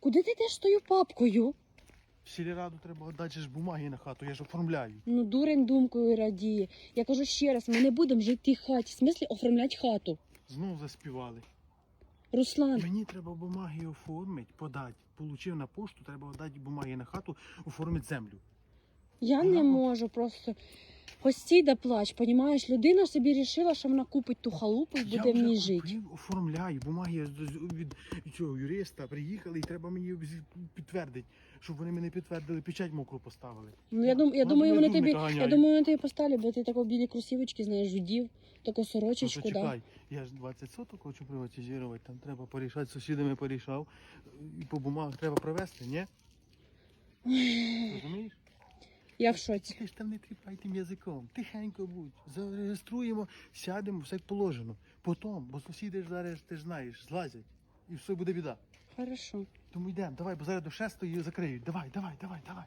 Куди ти йдеш з тою папкою? В сільраду треба дати ж бумаги на хату, я ж оформляю. Ну, дурень думкою радіє. Я кажу ще раз, ми не будемо жити в хаті. В смислі оформляти хату. Знову заспівали. Руслан, Мені треба бумаги оформити, подати. Получив на пошту, треба дати бумаги на хату, оформити землю. я не можу просто. Да плач, понімаєш? Людина собі рішила, що вона купить ту халупу і буде в ній жити. оформляю. Бумаги з- з- від цього юриста приїхали, і треба мені з- підтвердити, щоб вони мене підтвердили, печать мокру поставили. Ну, я, дум, я Ну, думаю, я вони тобі, доганяю. я думаю, вони тобі поставлять, бо ти тако білі кросівочки, знаєш, жудів, таку Ну, сорочечку, то да? чекай, я ж 20 соток хочу приватизувати, там треба порішати, з сусідами порішав. І по бумагах треба провести, ні? Я в шоці. Ти ж там не тріпай тим язиком. Тихенько будь. Зареєструємо, сядемо, все як положено. Потім, бо сусіди ж зараз, ти ж знаєш, злазять. І все буде біда. Хорошо. Тому йдемо, давай, бо зараз до шестої закриють. Давай, давай, давай, давай.